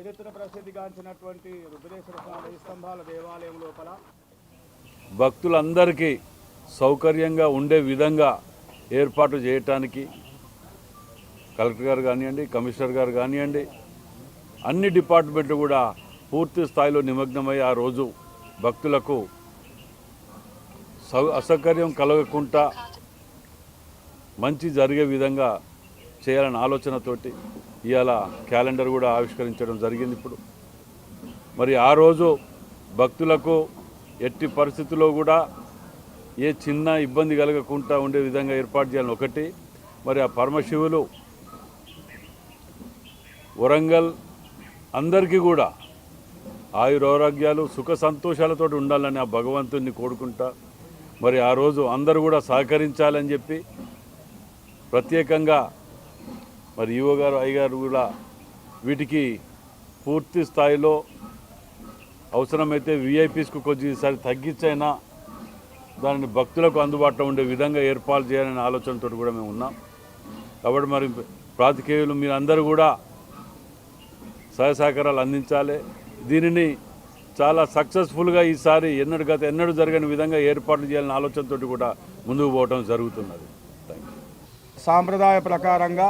చరిత్ర ప్రసిద్ధిగాంచినటువంటి రుద్రేశ్వర స్వామి స్తంభాల దేవాలయం లోపల భక్తులందరికీ సౌకర్యంగా ఉండే విధంగా ఏర్పాటు చేయటానికి కలెక్టర్ గారు కానివ్వండి కమిషనర్ గారు కానివ్వండి అన్ని డిపార్ట్మెంట్లు కూడా పూర్తి స్థాయిలో నిమగ్నమై ఆ రోజు భక్తులకు సౌ అసౌకర్యం కలగకుండా మంచి జరిగే విధంగా చేయాలనే ఆలోచనతోటి ఇవాళ క్యాలెండర్ కూడా ఆవిష్కరించడం జరిగింది ఇప్పుడు. మరి ఆ రోజు భక్తులకు ఎట్టి పరిస్థితుల్లో కూడా ఏ చిన్న ఇబ్బంది కలగకుండా ఉండే విధంగా ఏర్పాటు చేయాలని ఒకటి మరి ఆ పరమశివులు వరంగల్ అందరికీ కూడా ఆయురారోగ్యాలు సుఖ సంతోషాలతో ఉండాలని ఆ భగవంతుణ్ణి కోరుకుంటా మరి ఆ రోజు అందరూ కూడా సహకరించాలని చెప్పి ప్రత్యేకంగా మరి ఈవో గారు అయ్యగారు కూడా వీటికి పూర్తి స్థాయిలో అవసరమైతే విఐపీస్కు కొద్దిసారి తగ్గించైనా దానిని భక్తులకు అందుబాటులో ఉండే విధంగా ఏర్పాటు చేయాలనే ఆలోచనతో కూడా మేము ఉన్నాం. కాబట్టి మరి ప్రాతికేయులు మీరందరూ కూడా సహాయ సహకారాలు అందించాలి. దీనిని చాలా సక్సెస్ఫుల్గా ఈసారి ఎన్నడు గత ఎన్నడూ జరగని విధంగా ఏర్పాట్లు చేయాలనే ఆలోచనతో కూడా ముందుకు పోవడం జరుగుతున్నది. థ్యాంక్ సాంప్రదాయ ప్రకారంగా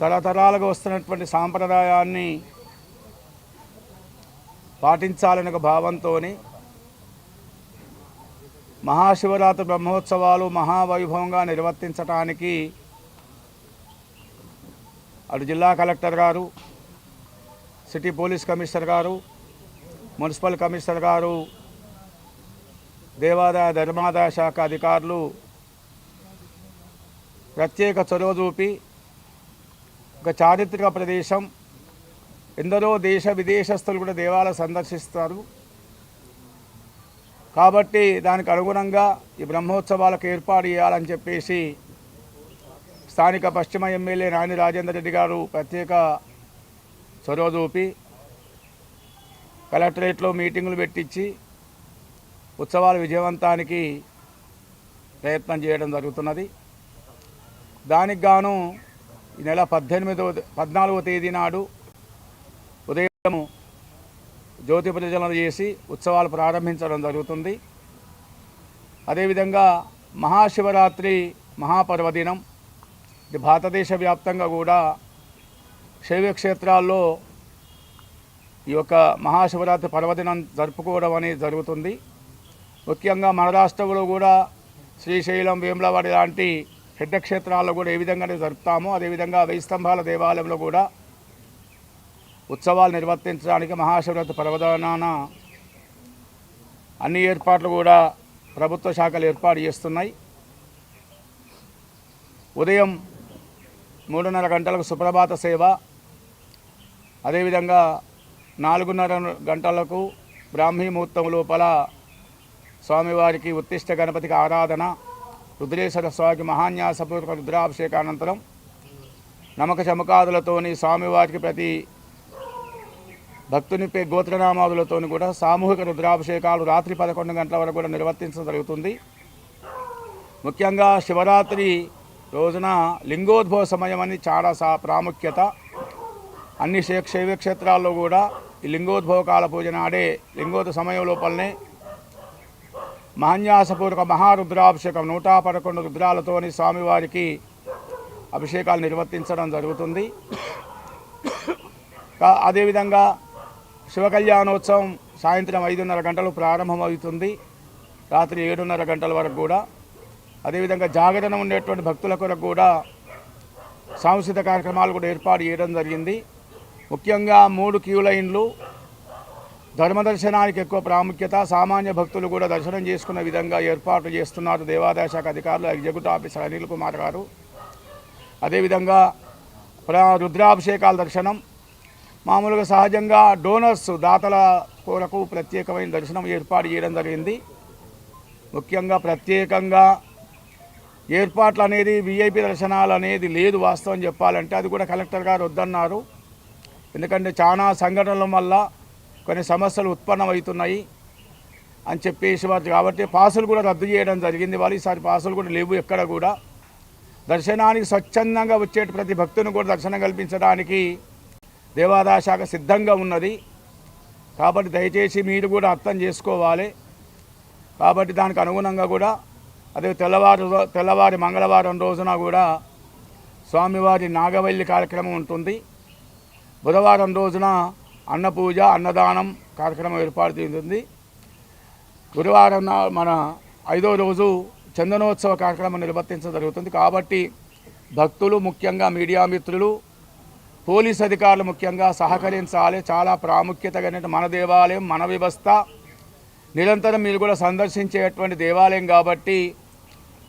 తరతరాలుగా వస్తున్నటువంటి సాంప్రదాయాన్ని పాటించాలని ఒక భావంతో మహాశివరాత్రి బ్రహ్మోత్సవాలు మహావైభవంగా నిర్వర్తించటానికి అటు జిల్లా కలెక్టర్ గారు సిటీ పోలీస్ కమిషనర్ గారు మున్సిపల్ కమిషనర్ గారు దేవాదాయ ధర్మాదాయ శాఖ అధికారులు ప్రత్యేక చొరవ చూపి ఒక చారిత్రక ప్రదేశం. ఎందరో దేశ విదేశస్తులు కూడా దేవాలయం సందర్శిస్తారు. కాబట్టి దానికి అనుగుణంగా ఈ బ్రహ్మోత్సవాలకు ఏర్పాటు చేయాలని చెప్పేసి స్థానిక పశ్చిమ ఎమ్మెల్యే నాని రాజేందర్ రెడ్డి గారు ప్రత్యేక చొరవ చూపి కలెక్టరేట్లో మీటింగులు పెట్టించి ఉత్సవాల విజయవంతానికి ప్రయత్నం చేయడం జరుగుతున్నది. దానికి గాను ఈ నెల పద్దెనిమిదవ పద్నాలుగవ తేదీ నాడు ఉదయం జ్యోతి ప్రజలను చేసి ఉత్సవాలు ప్రారంభించడం జరుగుతుంది. అదేవిధంగా మహాశివరాత్రి మహాపర్వదినం. ఇది భారతదేశ వ్యాప్తంగా కూడా శైవక్షేత్రాల్లో ఈ యొక్క మహాశివరాత్రి పర్వదినం జరుపుకోవడం అనేది జరుగుతుంది. ముఖ్యంగా మన రాష్ట్రంలో కూడా శ్రీశైలం వేములవాడి లాంటి పెద్ద క్షేత్రాల్లో కూడా ఏ విధంగా జరుపుతామో అదేవిధంగా వెయ్యి స్తంభాల దేవాలయంలో కూడా ఉత్సవాలు నిర్వర్తించడానికి మహాశివరాత్రి పర్వదినాన అన్ని ఏర్పాట్లు కూడా ప్రభుత్వ శాఖలు ఏర్పాటు చేస్తున్నాయి. ఉదయం మూడున్నర గంటలకు సుప్రభాత సేవ అదేవిధంగా నాలుగున్నర గంటలకు బ్రాహ్మీ ముహూర్తం లోపల స్వామివారికి ఉత్తిష్ట గణపతికి ఆరాధన రుద్రేశ్వర స్వామికి మహాన్యాసపూర్వక రుద్రాభిషేకానంతరం నమక చమకాదులతోని స్వామివారికి ప్రతి భక్తుని గోత్రనామాదులతోని గోత్రనామాదులతో కూడా సామూహిక రుద్రాభిషేకాలు రాత్రి పదకొండు గంటల వరకు కూడా నిర్వర్తించడం జరుగుతుంది. ముఖ్యంగా శివరాత్రి రోజున లింగోద్భవ సమయం అని చాలా సా ప్రాముఖ్యత. అన్ని శైవ క్షేత్రాల్లో కూడా ఈ లింగోద్భవ కాల పూజ నాడే లింగోద్భవ సమయం లోపలనే మహాన్యాసపూర్వక మహారుద్రాభిషేకం నూట పదకొండు రుద్రాలతోని స్వామివారికి అభిషేకాలు నిర్వర్తించడం జరుగుతుంది. అదేవిధంగా శివ కళ్యాణోత్సవం సాయంత్రం ఐదున్నర గంటలు ప్రారంభమవుతుంది. రాత్రి ఏడున్నర గంటల వరకు కూడా. అదేవిధంగా జాగరణ ఉండేటువంటి భక్తుల కొరకు కూడా సాంస్కృతిక కార్యక్రమాలు కూడా ఏర్పాటు చేయడం జరిగింది. ముఖ్యంగా మూడు క్యూ లైన్లు ధర్మ దర్శనానికి ఎక్కువ ప్రాముఖ్యత సామాన్య భక్తులు కూడా దర్శనం చేసుకున్న విధంగా ఏర్పాటు చేస్తున్నారు దేవాదాయ శాఖ అధికారులు ఎగ్జిక్యూటివ్ ఆఫీసర్ అనిల్ కుమార్ గారు. అదేవిధంగా ప్ర రుద్రాభిషేకాల దర్శనం మామూలుగా సహజంగా డోనర్స్ దాతల కొరకు ప్రత్యేకమైన దర్శనం ఏర్పాటు చేయడం జరిగింది. ముఖ్యంగా ప్రత్యేకంగా ఏర్పాట్లు అనేది విఐపి దర్శనాలు అనేది లేదు వాస్తవం చెప్పాలంటే అది కూడా కలెక్టర్ గారు వద్దన్నారు. ఎందుకంటే చాలా సంఘటనల వల్ల కొన్ని సమస్యలు ఉత్పన్నమవుతున్నాయి అని చెప్పేసి వారు కాబట్టి పాసులు కూడా రద్దు చేయడం జరిగింది. వాళ్ళు ఈసారి పాసులు కూడా లేవు ఎక్కడ కూడా. దర్శనానికి స్వచ్ఛందంగా వచ్చే ప్రతి భక్తుని కూడా దర్శనం కల్పించడానికి దేవాదాయ శాఖ సిద్ధంగా ఉన్నది. కాబట్టి దయచేసి మీరు కూడా అర్థం చేసుకోవాలి. కాబట్టి దానికి అనుగుణంగా కూడా అదే తెల్లవారు తెల్లవారి మంగళవారం రోజున కూడా స్వామివారి నాగవల్లి కార్యక్రమం ఉంటుంది. బుధవారం రోజున అన్నపూజ అన్నదానం కార్యక్రమం ఏర్పాటు చేస్తుంది గురువారం మన ఐదో రోజు చందనోత్సవ కార్యక్రమం నిర్వర్తించడం జరుగుతుంది. కాబట్టి భక్తులు ముఖ్యంగా మీడియా మిత్రులు పోలీస్ అధికారులు ముఖ్యంగా సహకరించాలి. చాలా ప్రాముఖ్యత కలిగిన మన దేవాలయం మన వ్యవస్థ. నిరంతరం మీరు కూడా సందర్శించేటువంటి దేవాలయం కాబట్టి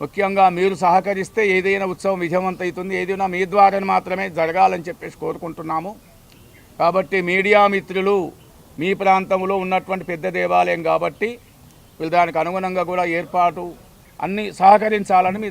ముఖ్యంగా మీరు సహకరిస్తే ఏదైనా ఉత్సవం విజయవంతమవుతుంది. ఏదైనా మీ ద్వారా మాత్రమే జరగాలని చెప్పేసి కోరుకుంటున్నాము. కాబట్టి మీడియా మిత్రులు మీ ప్రాంతంలో ఉన్నటువంటి పెద్ద దేవాలయం కాబట్టి వీళ్ళు దానికి అనుగుణంగా కూడా ఏర్పాటు అన్నీ సహకరించాలని మీ